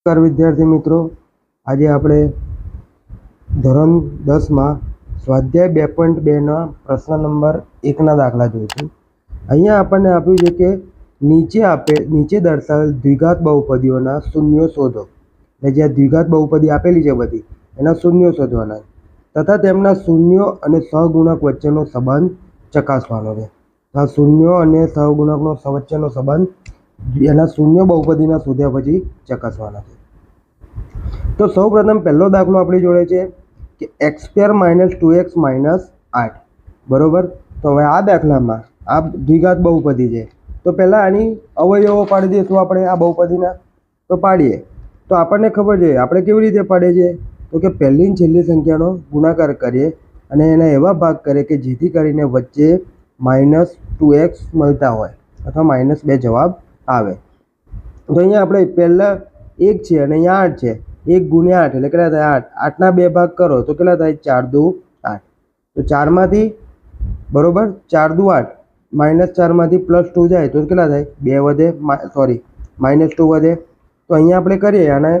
નમસ્કાર વિદ્યાર્થી મિત્રો. આજે આપણે ધોરણ દસમાં સ્વાધ્યાય બે પોઈન્ટ બેના પ્રશ્ન નંબર એકના દાખલા જોઈશું. અહીંયા આપણને આપ્યું છે કે નીચે આપે, નીચે દર્શાવેલ દ્વિઘાત બહુપદીઓના શૂન્યો શોધો. એટલે જ્યાં દ્વિઘાત બહુપદી આપેલી છે બધી, એના શૂન્યો શોધવાના તથા તેમના શૂન્યો અને સહગુણક વચ્ચેનો સંબંધ ચકાસવાનો છે. આ શૂન્યો અને સહગુણકનો વચ્ચેનો સંબંધ એના શૂન્ય બહુપદીના શોધ્યા પછી ચકાસવાના છે. તો સૌપ્રથમ પહેલો દાખલો આપણી જોડે છે કે x square minus two x minus આઠ. બરાબર? તો હવે આ દાખલામાં આ દ્વિઘાત બહુપદી છે. તો પહેલાં આની અવયવો પાડી દઈશું આપણે આ બહુપદીના. તો પાડીએ. તો આપણને ખબર છે, આપણે કેવી રીતે પાડીએ છીએ? તો કે પહેલી છેલ્લી સંખ્યાનો ગુણાકાર કરીએ અને એના એવા ભાગ કરીએ કે જેથી કરીને વચ્ચે માઇનસ ટુ એક્સ મળતા હોય. અથવા માઇનસ બે જવાબ આવે. તો અહીંયા આપણે પહેલાં એક છે અને અહીંયા આઠ છે. એક ગુણ્યા આઠ એટલે કેટલા થાય? આઠ. આઠના બે ભાગ કરો તો કેટલા થાય? ચાર દુ આઠ. તો ચારમાંથી, બરોબર? ચાર દુ આઠ. માઇનસ ચારમાંથી પ્લસ ટુ જાય તો કેટલા થાય? બે વધે સોરી, માઇનસ ટુ વધે. તો અહીંયા આપણે કરીએ અને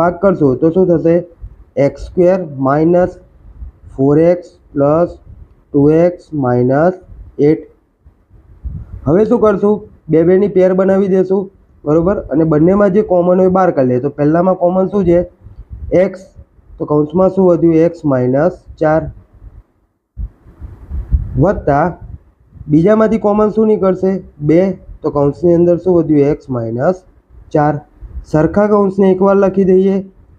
ભાગ કરશું. તો શું થશે? X square minus four x plus two x minus eight. હવે શું કરશું? બે બેની પેર બનાવી દેશું, બરાબર? અને બંનેમાં જે કોમન હોય બહાર કાઢી લઈએ તો પહેલાંમાં કોમન શું છે? એક્સ તો કૌંસમાં શું વધ્યું? એક્સ માઇનસ ચાર. વત્તા બીજામાંથી કોમન શું નીકળશે? બે. તો કૌંસની અંદર શું વધ્યું? એક્સ માઇનસ ચાર. સરખા કૌંસને એકવાર લખી દઈએ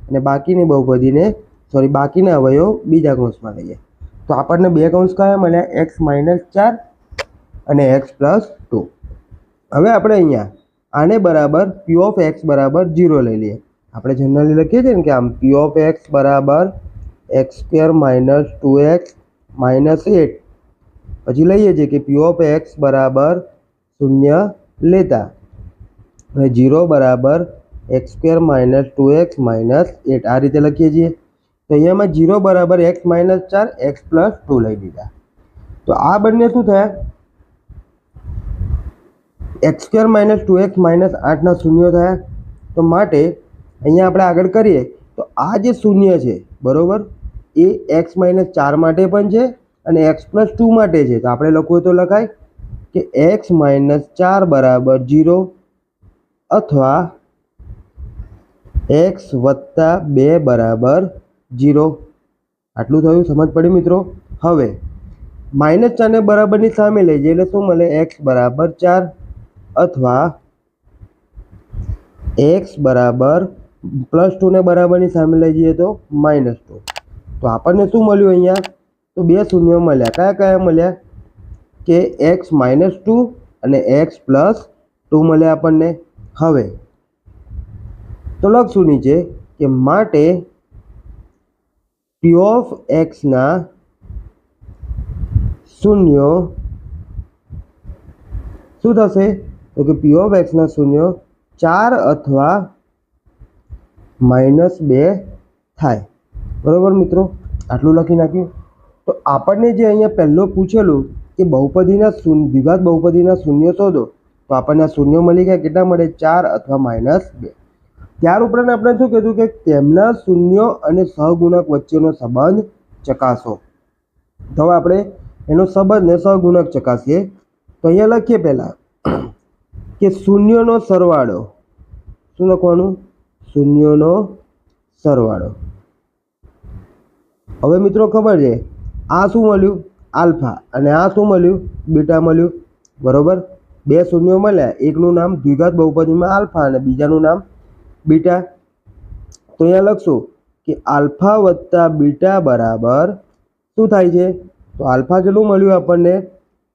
અને બાકીની બહુપદીને સોરી બાકીના અવયવ બીજા કૌંસમાં લઈએ. તો આપણને બે કૌંસ કયા મળ્યા? એક્સ માઇનસ ચાર અને એક્સ પ્લસ ટુ હવે આપણે અહીંયા આને બરાબર પી ઓફ એક્સ બરાબર જીરો લઈ લઈએ. આપણે જનરલી લખીએ છીએ ને કે આમ પી ઓફ એક્સ બરાબર x square minus two x minus eight પછી લઈએ છીએ કે પી ઓફ એક્સ બરાબર શૂન્ય લેતા. અને જીરો બરાબર x square minus two x minus eight આ રીતે લખીએ છીએ. તો અહીંયામાં જીરો બરાબર એક્સ માઇનસ ચાર એક્સ પ્લસ ટુ લઈ લીધા તો આ બંને શું થયા? X square minus two x minus આઠના શૂન્યો થયા તો માટે અહીંયા આપણે આગળ કરીએ તો આ જે શૂન્ય છે, બરાબર? એ એક્સ માઇનસ ચાર માટે પણ છે અને એક્સ પ્લસ ટુ માટે છે. તો આપણે લખવું તો લખાય કે એક્સ માઇનસ ચાર બરાબર જીરો અથવા એક્સ વત્તા બે બરાબર જીરો. આટલું થયું? સમજ પડી મિત્રો? હવે, માઇનસ ચારને બરાબરની સામે લઈ જઈએ એટલે શું મળે? એક્સ બરાબર ચાર. અથવા એક્સ બરાબર પ્લસ ટુને બરાબરની સામે લઈ જઈએ તો માઇનસ ટુ તો આપણને શું મળ્યું અહીંયા? તો બે શૂન્યો મળ્યા. કયા કયા મળ્યા? કે એક્સ માઇનસ ટુ અને એક્સ પ્લસ ટુ મળ્યા આપણને. હવે તો લખશું નીચે? કે માટે પી ઓફ એક્સના શૂન્યો શું થશે? તો કે પી ઓફ એક્સના શૂન્ય ચાર અથવા માઇનસ બે થાય. બરાબર મિત્રો? આટલું લખી નાખ્યું. તો આપણને જે અહીંયા પહેલું પૂછેલું કે બહુપદીના શૂન્ય દ્વિઘાત બહુપદીના શૂન્ય શોધો, તો આપણને આ શૂન્ય મળી ગયા કેટલા મળે? ચાર અથવા માઇનસ બે. ત્યાર ઉપરાંત આપણે શું કીધું કે તેમના શૂન્ય અને સહગુણક વચ્ચેનો સંબંધ ચકાસો. તો આપણે એનો સંબંધ ને સહગુણક ચકાસીએ. તો અહીંયા લખીએ પહેલાં. કે શૂન્યનો સરવાળો. શું લખવાનું? શૂન્યનો સરવાળો. હવે મિત્રો ખબર છે, આ શું મળ્યું? આલ્ફા. અને આ શું મળ્યું? બીટા મળ્યું. બરોબર? બે શૂન્યો મળ્યા. એકનું નામ દ્વિઘાત બહુપદીમાં આલ્ફા અને બીજાનું નામ બીટા. તો અહીંયા લખશું કે આલ્ફા વત્તા બીટા બરાબર શું થાય છે? તો આલ્ફા કેટલું મળ્યું આપણને?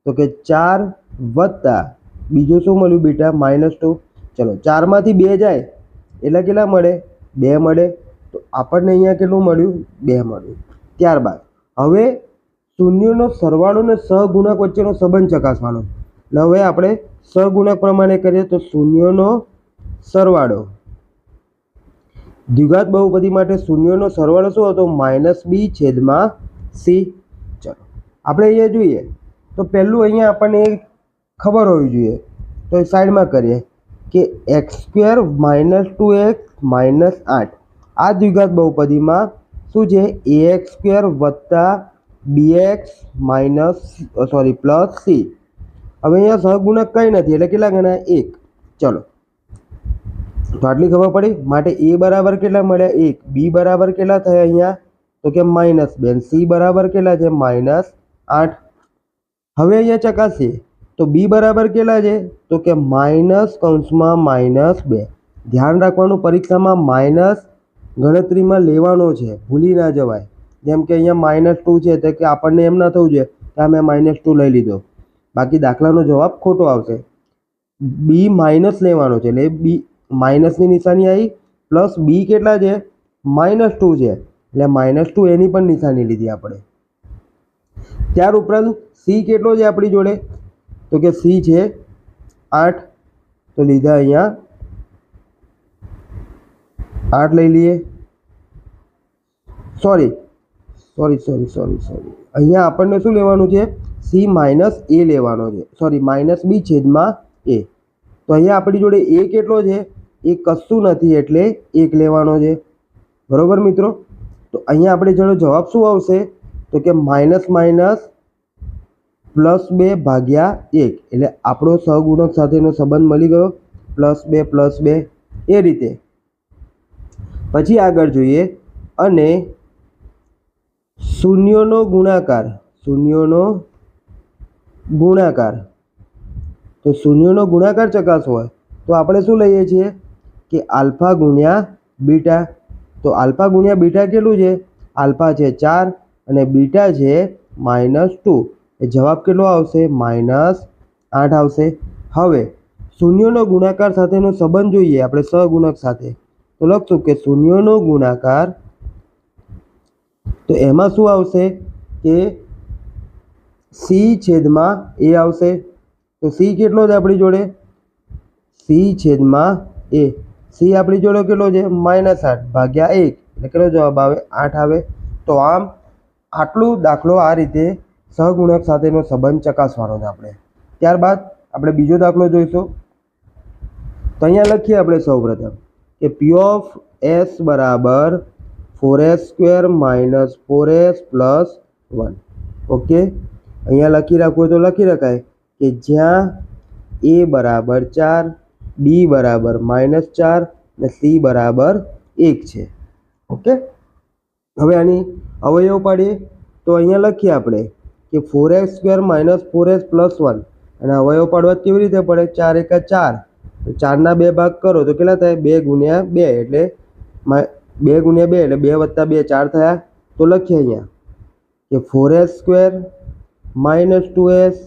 તો કે ચાર વત્તા બીજું શું મળ્યું બેટા? માઇનસ ટુ ચલો, ચારમાંથી બે જાય, એટલે કેટલા મળે? બે મળે. તો આપણને અહીંયા કેટલું મળ્યું? બે મળ્યું. ત્યારબાદ, હવે શૂન્યનો સરવાળો ને સહગુણક વચ્ચેનો સંબંધ ચકાસવાનો. એટલે હવે આપણે સહગુણક પ્રમાણે કરીએ તો શૂન્યનો સરવાળો. દ્વિઘાત બહુપદી માટે શૂન્યનો સરવાળો શું હતો? માઇનસ બી છેદમાં સી ચલો, આપણે અહીંયા જોઈએ. તો પહેલું અહીંયા આપણને ખબર હોવી જોઈએ. તો એ સાઈડમાં કરીએ કે x square minus two x minus આઠ. આ દ્વિઘાત બહુપદીમાં શું છે? એ એક્સ સ્ક્વેર વત્તા b x minus, sorry, plus c. હવે અહીંયા સહગુણક કંઈ નથી, એટલે કેટલા ગણા એક. ચલો. તો આટલી ખબર પડી? માટે એ બરાબર કેટલા મળ્યા? એક. બી બરાબર કેટલા થયા અહીંયા? તો કે માઇનસ બે. સી બરાબર કેટલા છે? માઇનસ આઠ. હવે અહીંયા ચકાસીએ. તો બી બરાબર કેટલા છે? તો કે માઇનસ કૌંસમાં માઇનસ બે. ધ્યાન રાખવાનું, પરીક્ષામાં માઇનસ ગણતરીમાં લેવાનો છે. ભૂલી ના જવાય. જેમ કે અહીંયા માઇનસ ટુ છે, તો કે આપણને એમ ના થવું જોઈએ કે આ મેં માઇનસ ટુ લઈ લીધો. બાકી દાખલાનો જવાબ ખોટો આવશે. બી માઇનસ લેવાનો છે. એટલે બી માઇનસની નિશાની આવી પ્લસ બી કેટલા છે? માઇનસ ટુ છે. એટલે માઇનસ ટુ એની પણ નિશાની લીધી આપણે. ત્યાર ઉપરાંત સી કેટલો છે આપણી જોડે? તો કે સી છે આઠ, તો લીધા અહીંયા. આઠ લઈ લઈએ. Sorry sorry sorry sorry sorry અહીંયા આપણને શું લેવાનું છે? સી માઇનસ એ લેવાનો છે. સોરી માઇનસ બી છેદમાં એ. તો અહીંયા આપણી જોડે એ કેટલો છે? એ કશું નથી એટલે એક લેવાનો છે. બરોબર મિત્રો? તો અહીંયા આપણે જોડે જવાબ શું આવશે? તો કે માઇનસ માઇનસ પ્લસ બે ભાગ્યા એક. એટલે આપણો સહગુણક સાથેનો સંબંધ મળી ગયો પ્લસ બે પ્લસ બે એ રીતે. પછી આગળ જોઈએ અને શૂન્યોનો ગુણાકાર શૂન્યોનો ગુણાકાર. તો શૂન્યોનો ગુણાકાર ચકાસવો હોય તો આપણે શું લઈએ છીએ? કે આલ્ફા ગુણ્યા બીટા. તો આલ્ફા ગુણ્યા બીટા કેટલું છે? આલ્ફા છે ચાર અને બીટા છે માઇનસ ટુ. એ જવાબ કેટલો આવશે? માઇનસ આઠ આવશે. હવે, શૂન્યોનો ગુણાકાર સાથેનો સંબંધ જોઈએ. આપણે સહગુણક સાથે. તો લખશું કે શૂન્યોનો ગુણાકાર, તો એમાં શું આવશે? કે સી છેદમાં એ આવશે. તો સી કેટલો છે આપણી જોડે? સી છેદમાં એ સી આપણી જોડે કેટલો છે? માઇનસ આઠ ભાગ્યા એક. એટલે કેટલો જવાબ આવે? આઠ આવે. તો આમ આટલું દાખલો આ રીતે સહગુણક સાથેનો સંબંધ ચકાસવાનો છે આપણે. ત્યારબાદ આપણે બીજો દાખલો જોઈશું. તો અહીંયા લખીએ આપણે સૌપ્રથમ કે પી ઓફ એસ બરાબર four s square minus four s plus one okay અહીંયા લખી રાખવું હોય તો લખી શકાય કે જ્યાં એ બરાબર ચાર બી બરાબર માઇનસ ચાર ને સી બરાબર એક છે. ઓકે હવે આની અવયવ પાડીએ. તો અહીંયા લખીએ આપણે કે four x square minus four x plus one અને અવયવ પાડવા કેવી રીતે પડે? ચાર એકા ચાર. તો ચારના બે ભાગ કરો તો કેટલા થાય? બે ગુણ્યા બે એટલે બે ગુણ્યા બે એટલે બે વત્તા બે ચાર થયા. તો લખીએ અહીંયા કે four s square minus two s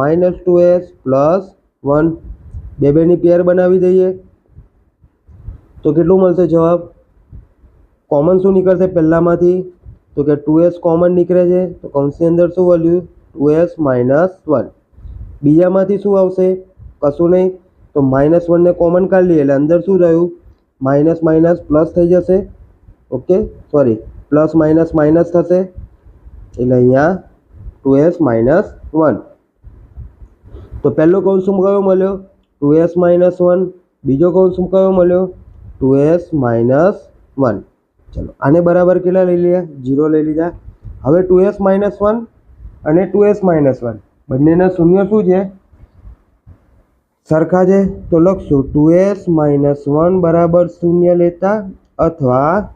minus two s plus one બે બેની પેર બનાવી દઈએ. તો કેટલું મળશે જવાબ? કોમન શું નીકળશે? પહેલામાંથી તો કે ટુ એસ કોમન નીકળે છે, તો કૌંસની અંદર શું value two s minus one બીજામાંથી શું આવશે? કશું નહીં. તો માઇનસ વનને કોમન કાઢી લઈએ, એટલે અંદર શું રહ્યું? માઇનસ માઇનસ પ્લસ થઈ જશે. Okay sorry plus minus minus થશે. એટલે અહીંયા ટુ એસ માઇનસ વન તો પહેલો કૌંસ કયો મળ્યો? ટુ એસ માઇનસ વન બીજો કૌંસ કયો મળ્યો? ટુ એસ માઇનસ વન ચલો, આને બરાબર કેટલા લઈ લીધા? જીરો લઈ લીધા. હવે ટુ એસ માઇનસ વન અને ટુ એસ માઇનસ વન. બંનેના શૂન્ય શું છે? સરખા છે? તો લખશું, ટુ એસ માઇનસ વન બરાબર શૂન્ય લેતા અથવા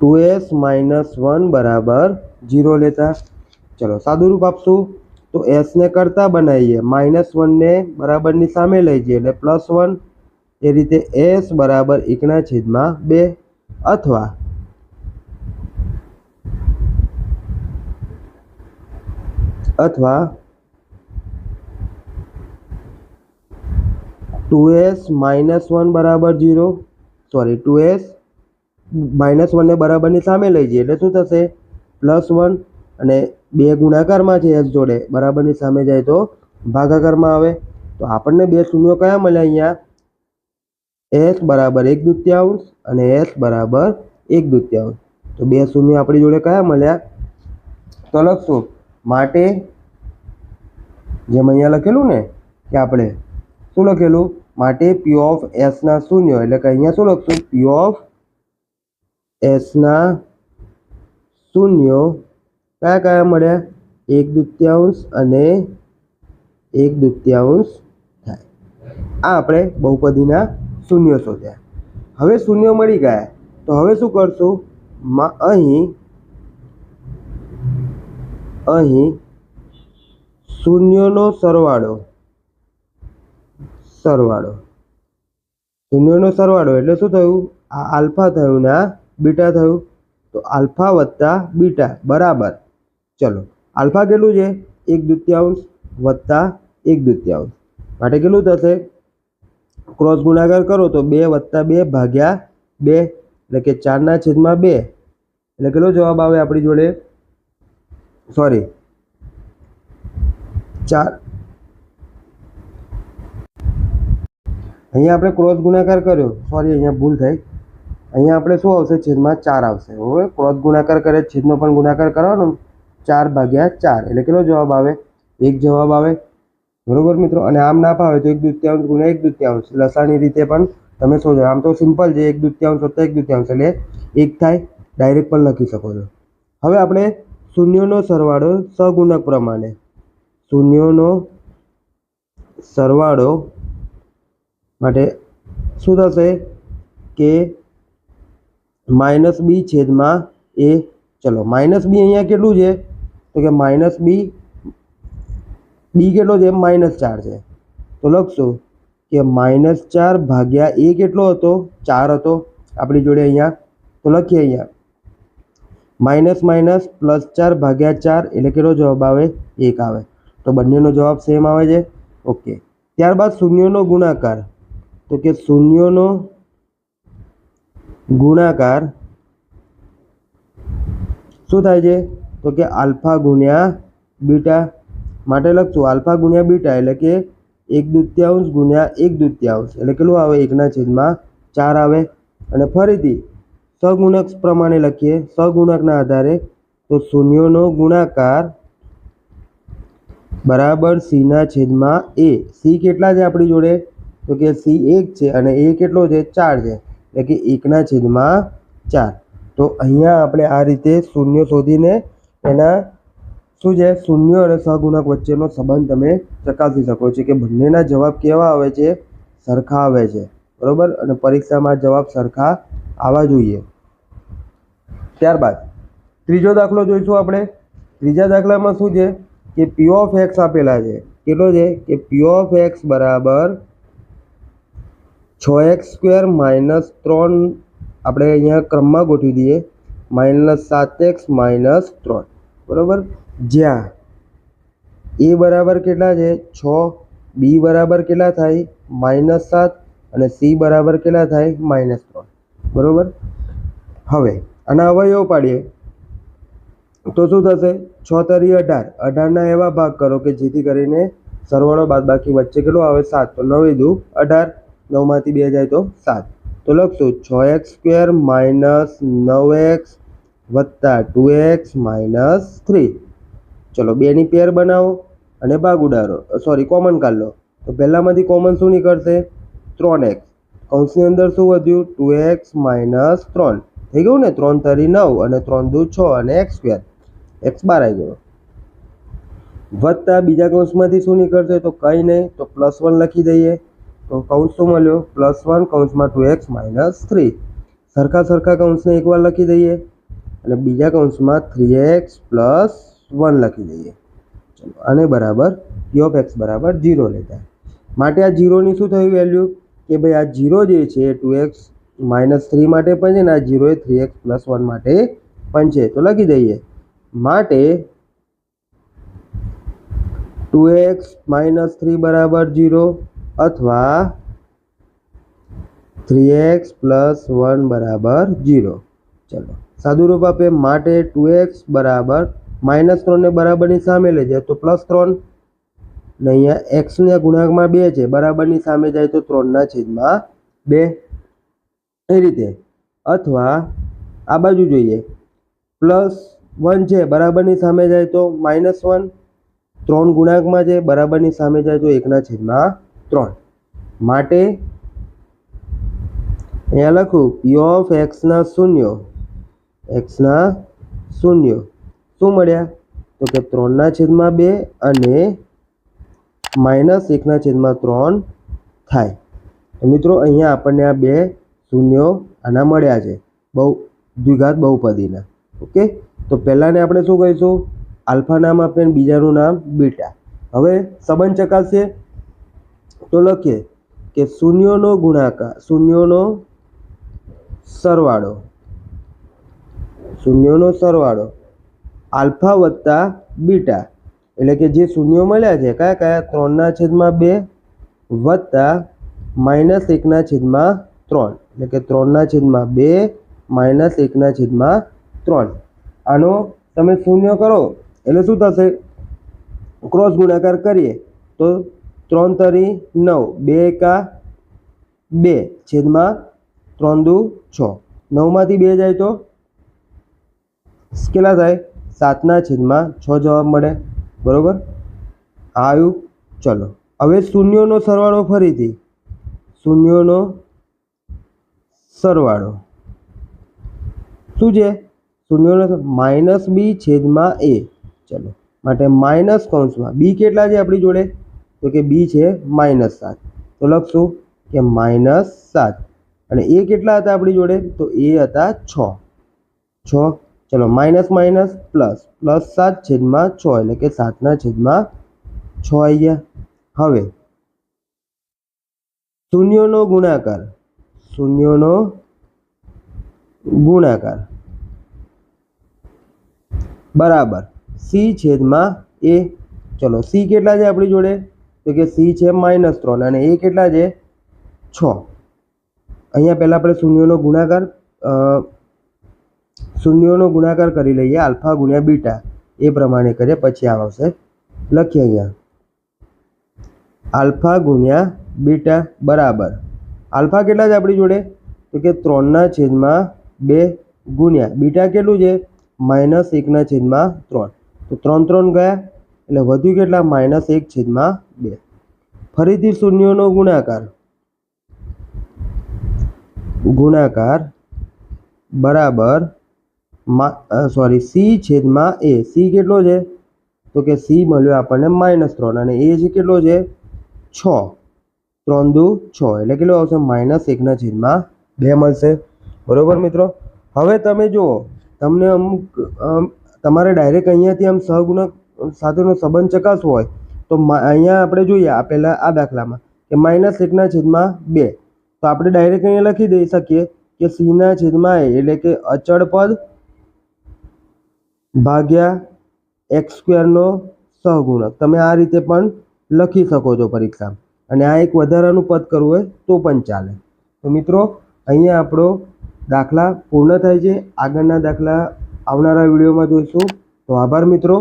ટુ એસ માઇનસ વન બરાબર જીરો લેતા. ચલો સાદું રૂપ આપશું. તો એસને કરતા બનાવીએ. માઇનસ વનને બરાબરની સામે લઈ જઈએ. એટલે પ્લસ વન એ રીતે એસ બરાબર એકના છેદમાં બે. અથવા અથવા ટુ એસ માઇનસ વન બરાબર zero sorry two s minus વનને બરાબરની સામે લઈ જઈએ. એટલે શું થશે? પ્લસ વન અને બે ગુણાકારમાં છે એસ જોડે. બરાબરની સામે જાય તો ભાગાકારમાં આવે. તો આપણને બે શૂન્યો કયા મળ્યા અહીંયા? એસ બરાબર એક દૂત્યાંશ અને એસ બરાબર એક દૂત્યાંશ. તો બે શૂન્ય આપણી જોડે કયા મળ્યા? તો લખશું. માટે જેમ અહીંયા લખેલું ને, કે આપણે શું લખેલું? માટે પી ઓફ એસના શૂન્ય, એટલે કે અહીંયા શું લખશું? પી ઓફ એસના શૂન્યો. કયા કયા મળ્યા? એક દૂત્યાંશ અને એક દૂત્યાંશ થાય. આ આપણે બહુપદીના શૂન્ય શોધ્યા. હવે શૂન્ય મળી ગયા. તો હવે શું કરશું? અહીં અહીં શૂન્યનો સરવાળો. સરવાળો. શૂન્યનો સરવાળો એટલે શું થયું? આ આલ્ફા થયું ને આ બીટા થયું. તો આલ્ફા વત્તા બીટા. બરાબર. ચલો. આલ્ફા કેટલું છે? એક દૂત્યાંશ વત્તા એક દૂત્યાંશ. માટે કેટલું થશે? ક્રોસ ગુણાકાર કરો તો બે વત્તા બે ભાગ્યા બે, એટલે કે ચારના છેદમાં બે. એટલે કેટલો જવાબ આવે આપણી જોડે? સોરી ચાર. અહીંયા આપણે ક્રોસ ગુણાકાર કર્યો. સોરી અહીંયા ભૂલ થઈ. અહીંયા આપણે શું આવશે? છેદમાં ચાર આવશે. હવે ક્રોસ ગુણાકાર કરે, છેદનો પણ ગુણાકાર કરવાનો. ચાર ભાગ્યા ચાર. એટલે કેટલો જવાબ આવે? એક જવાબ આવે. બરોબર મિત્રો? અને આમ ના ફાવે તો એક દૂત્યાંશ ગુણ્યા એક દૂત્યાંશ લસાની રીતે પણ તમે શોધો. આમ તો સિમ્પલ છે, એક દૂત્યાંશ વત્તા એક દૂત્યાંશ એટલે એક થાય ડાયરેક્ટ પણ લખી શકો છો. હવે આપણે શૂન્યોનો સરવાળો સગુણક પ્રમાણે. શૂન્યોનો સરવાળો માટે શું થશે? કે માઇનસ બી છેદમાં એ ચલો, માઇનસ બી અહીંયા કેટલું છે? તો કે માઇનસ બી બી કેટલો છે માઇનસ ચાર છે. તો લખશું કે માઇનસ ચાર ભાગ્યા એ કેટલો હતો, ચાર હતો આપણી જોડે અહીંયા. તો લખીએ અહીંયા. માઇનસ માઇનસ પ્લસ ચાર ભાગ્યા ચાર એટલે કેટલો જવાબ આવે? એક આવે. તો બંનેનો જવાબ સેમ આવે છે. ઓકે. ત્યારબાદ શૂન્યનો ગુણાકાર. તો કે શૂન્યનો ગુણાકાર શું થાય છે? તો કે આલ્ફા ગુણ્યા બીટા માટે લખશું આલ્ફા ગુણ્યા બીટા એટલે કે એક દૂત્યાંશ ગુણ્યા એક દૂતિયાંશ. એટલે કેટલું આવે? એકના છેદમાં ચાર આવે. અને ફરીથી સગુણક પ્રમાણે લખીએ. સગુણકના આધારે તો શૂન્યનો ગુણાકાર બરાબર સીના છેદમાં એ. સી કેટલા છે આપણી જોડે? તો કે સી એક છે અને એ કેટલો છે? ચાર છે. એટલે કે એકના છેદમાં ચાર. તો અહીંયા આપણે આ રીતે શૂન્ય શોધીને એના શું છે શૂન્ય અને સહગુણક વચ્ચેનો સંબંધ તમે ચકાસી શકો છો કે બંનેના જવાબ કેવા આવે છે? સરખા આવે છે. બરાબર? અને પરીક્ષામાં જવાબ સરખા આવવા જોઈએ. ત્યારબાદ ત્રીજો દાખલો જોઈશું આપણે. ત્રીજા દાખલામાં શું છે? કે પી ઓફ એક્સ આપેલા છે. કેટલો છે? કે પી ઓફ એક્સ બરાબર છ એક્સ સ્ક્વેર માઇનસ ત્રણ. આપણે અહીંયા ક્રમમાં ગોઠવી દઈએ. માઇનસ સાત એક્સ માઇનસ ત્રણ. બરાબર? જ્યાં એ બરાબર કેટલા છે? છ. બી બરાબર કેટલા થાય? માઇનસ સાત અને સી બરાબર કેટલા થાય? માઇનસ ત્રણ. બરાબર? હવે આના અવયવ પાડીએ. તો શું થશે? છ તરી અઢાર. અઢારના એવા ભાગ કરો કે જેથી કરીને સરવાળો બાદબાકી વચ્ચે કેટલો આવે? સાત. તો નવે દુ અઢાર. નવમાંથી બે જાય તો સાત. તો લખશું છ એક્સ સ્ક્વેર માઇનસ નવ એક્સ વત્તા ટુ એક્સ માઇનસ થ્રી. ચલો બેની પેર બનાવો અને ભાગ ઉડાડો. સોરી કોમન કાઢ લો. તો પહેલાંમાંથી કોમન શું નીકળશે? ત્રણ એક્સ કૌંસની અંદર શું વધ્યું? ટુ એક્સ માઇનસ ત્રણ. થઈ ગયું ને? ત્રણ તરી નવ અને ત્રણ દૂ છ અને એક્સ સ્ક્વેર એક્સ બાર આવી ગયો. વત્તા બીજા કૌંસમાંથી શું નીકળશે? તો કંઈ નહીં. તો પ્લસ વન લખી દઈએ. તો કૌંસ શું મળ્યો? પ્લસ વન કૌંસમાં ટુ એક્સ માઇનસ થ્રી સરખા સરખા કૌંસને એકવાર લખી દઈએ. અને બીજા કૌંસમાં થ્રી એક્સ પ્લસ વન લખી દઈએ. ચલો, અને બરાબર પી ઓફ એક્સ બરાબર જીરો લેતા. માટે આ જીરોની શું થયું વેલ્યુ કે ભાઈ આ જીરો જે છે ટુ એક્સ માઇનસ થ્રી માટે પણ છે ને આ જીરો એ થ્રી એક્સ પ્લસ વન માટે પણ છે. તો લખી દઈએ. માટે ટુ એક્સ માઇનસ થ્રી બરાબર જીરો અથવા થ્રી એક્સ પ્લસ વન બરાબર જીરો ચલો, સાદુરૂપ આપે માટે ટુ એક્સ બરાબર માઇનસ ત્રણને બરાબરની સામે લઈ જાય તો પ્લસ ત્રણ. ને અહીંયા એક્સના ગુણાંકમાં બે છે, બરાબરની સામે જાય તો ત્રણના છેદમાં બે. એ રીતે. અથવા આ બાજુ જોઈએ. પ્લસ વન છે, બરાબરની સામે જાય તો માઇનસ વન. ત્રણ ગુણાંકમાં છે, બરાબરની સામે જાય તો એકના છેદમાં ત્રણ. માટે અહીંયા લખું પી ઓફ એક્સના શૂન્ય. એક્સના શૂન્યો. શું મળ્યા? તો કે ત્રણના છેદમાં બે અને માઇનસ એકના છેદમાં ત્રણ થાય. તો મિત્રો, અહીંયા આપણને આ બે શૂન્યો આના મળ્યા છે, બહુ દ્વિઘાત બહુપદીના. ઓકે? તો પહેલાંને આપણે શું કહીશું? આલ્ફા નામ આપીએ અને બીજાનું નામ બીટા. હવે સંબંધ ચકાસીએ. તો લખીએ કે શૂન્યોનો ગુણાકાર, શૂન્યોનો સરવાળો. શૂન્યોનો સરવાળો. આલ્ફા વત્તા બીટા. એટલે કે જે શૂન્યો મળ્યા છે, કયા કયા? ત્રણના છેદમાં બે વત્તા માઇનસ એકના છેદમાં ત્રણ. એટલે કે ત્રણના છેદમાં બે માઇનસ એકના છેદમાં ત્રણ. આનો તમે શૂન્ય કરો, એટલે શું થશે? ક્રોસ ગુણાકાર કરીએ, તો ત્રણ તરી નવ, બે એકા બે છેદમાં ત્રણ દુ છ. નવમાંથી બે જાય તો? કેટલા થાય? સાતના છેદમાં છ જવાબ મળે. બરોબર? આવ્યું ચલો. હવે શૂન્યોનો સરવાળો ફરીથી. શૂન્યોનો સરવાળો. શું છે? શૂન્યોનો માઇનસ બી છેદમાં એ. ચલો. માટે માઇનસ કૌંસમાં, બી કેટલા છે આપણી જોડે? તો કે બી છે માઇનસ સાત. તો લખશું કે માઇનસ સાત. અને એ કેટલા હતા આપણી જોડે? તો એ હતા છ. છ ચલો માઇનસ માઇનસ પ્લસ પ્લસ સાત છેદમાં છ, એટલે કે સાતના છેદમાં છ આવી ગયા હવે, શૂન્યોનો ગુણાકાર. શૂન્યોનો ગુણાકાર. બરાબર. સી છેદમાં એ ચલો સી કેટલા છે આપણી જોડે? તો કે સી છે માઇનસ ત્રણ અને એ કેટલા છે? છ. અહીંયા પહેલાં આપણે શૂન્યોનો ગુણાકાર શૂન્યોનો ગુણાકાર કરી લઈએ આલ્ફા ગુણ્યા બીટા. એ પ્રમાણે કરીએ, પછી આવશે લખીએ અહીંયા. આલ્ફા ગુણ્યા બીટા બરાબર. આલ્ફા કેટલા છે આપણી જોડે? તો કે ત્રણના છેદમાં બે ગુણ્યા. બીટા કેટલું છે? માઇનસ એકના છેદમાં ત્રણ. તો ત્રણ ત્રણ ગયા, એટલે વધ્યું કેટલા? માઇનસ એક છેદમાં બે. ફરીથી શૂન્યોનો ગુણાકાર. ગુણાકાર બરાબર સોરી સી છેદમાં એ સી કેટલો છે? તો કે સી મળ્યો આપણને માઇનસ ત્રણ અને એ છે કેટલો છે? છ. ત્રણ દુ છ. એટલે કેટલો આવશે? માઇનસ એકના છેદમાં બે મળશે. બરાબર મિત્રો? હવે તમે જુઓ તમને અમુક અમ, તમારે ડાયરેક્ટ અહીંયાથી આમ સહગુણક સાથેનો સંબંધ ચકાસવો હોય તો મા- અહીંયા આપણે જોઈએ આ પહેલાં આ દાખલામાં કે માઇનસ એકના છેદમાં બે. તો આપણે ડાયરેક્ટ અહીંયા લખી દઈ શકીએ કે સીના છેદમાં એ એટલે કે અચળ પદ ભાગ્યા એક્સ સ્ક્વેરનો સહગુણક. તમે આ રીતે પણ લખી શકો છો પરીક્ષામાં અને આ એક વધારાનું પદ કરવું હોય તો પણ ચાલે. તો મિત્રો, અહીંયા આપણો દાખલા પૂર્ણ થાય છે. આગળના દાખલા આવનારા વિડીયોમાં જોઈશું. તો આભાર મિત્રો.